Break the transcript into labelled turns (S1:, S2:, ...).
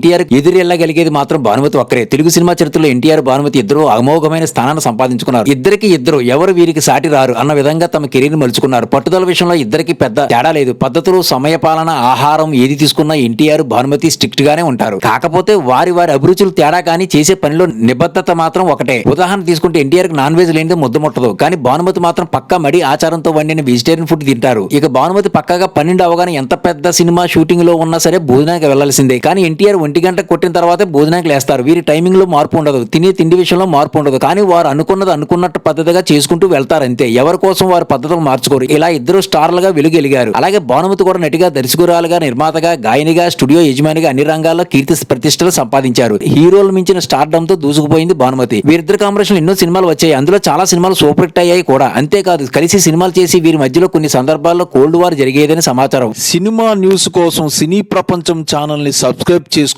S1: ఎన్టీఆర్ ఎదురెళ్ళగలిగేది మాత్రం భానుమతి ఒక్కరే. తెలుగు సినిమా చరిత్రలో ఎన్టీఆర్ భానుమతి ఇద్దరు అమోఘమైన స్థానాన్ని సంపాదించుకున్నారు. ఇద్దరికి ఇద్దరు ఎవరు వీరికి సాటి రారు అన్న విధంగా తమ కెరీర్ మలుచుకున్నారు. పట్టుదల విషయంలో ఇద్దరికి పెద్ద తేడా లేదు. పద్ధతులు సమయపాలన ఆహారం ఏది తీసుకున్నా ఎన్టీఆర్ భానుమతి స్ట్రిక్ట్ గానే ఉంటారు. కాకపోతే వారి వారి అభిరుచులు తేడా కానీ చేసే పనిలో నిబద్ధత మాత్రం ఒకటే. ఉదాహరణ తీసుకుంటే ఎన్టీఆర్ నాన్ వెజ్ లేనిదే ముద్ద ముట్టదు. కానీ భానుమతి మాత్రం పక్కా మడి ఆచారంతో వండిన వెజిటేరియన్ ఫుడ్ తింటారు. ఇక భానుమతి పక్కగా పన్నెండు అవగానే ఎంత పెద్ద సినిమా షూటింగ్లో ఉన్నా సరే భోజనానికి వెళ్ళాల్సిందే. కానీ ఎన్టీఆర్ ఒంటి గంట కొట్టిన తర్వాతే భోజనానికి లేస్తారు. వీరి టైమింగ్లో మార్పు ఉండదు. తినే తిండి విషయంలో మార్పు ఉండదు. కానీ వారు అనుకున్నది అనుకున్నట్టు పద్ధతిగా చేసుకుంటూ వెళ్తారు అంతే. ఎవరి కోసం వారి పద్ధతులు మార్చుకోరు. ఇలా ఇద్దరు స్టార్లుగా వెలుగెలిగారు. అలాగే భానుమతి కూడా నటిగా దర్శకురాలుగా నిర్మాతగా గాయనిగా స్టూడియో యజమానిగా అన్ని రంగాల్లో కీర్తి ప్రతిష్టలు సంపాదించారు. హీరోలు మించిన స్టార్డమ్తో దూసుకుపోయింది భానుమతి. వీరిద్దరు కాంబినేషన్ ఎన్నో సినిమాలు వచ్చాయి. అందులో చాలా సినిమాలు సూపర్ హిట్ అయ్యాయి కూడా. అంతేకాదు కలిసి సినిమాలు చేసి వీరి మధ్యలో కొన్ని సందర్భాల్లో కోల్డ్ వార్ జరిగేదని సమాచారం.
S2: సినిమా న్యూస్ కోసం సినీ ప్రపంచం ఛానల్ని సబ్స్క్రైబ్ చేసుకోండి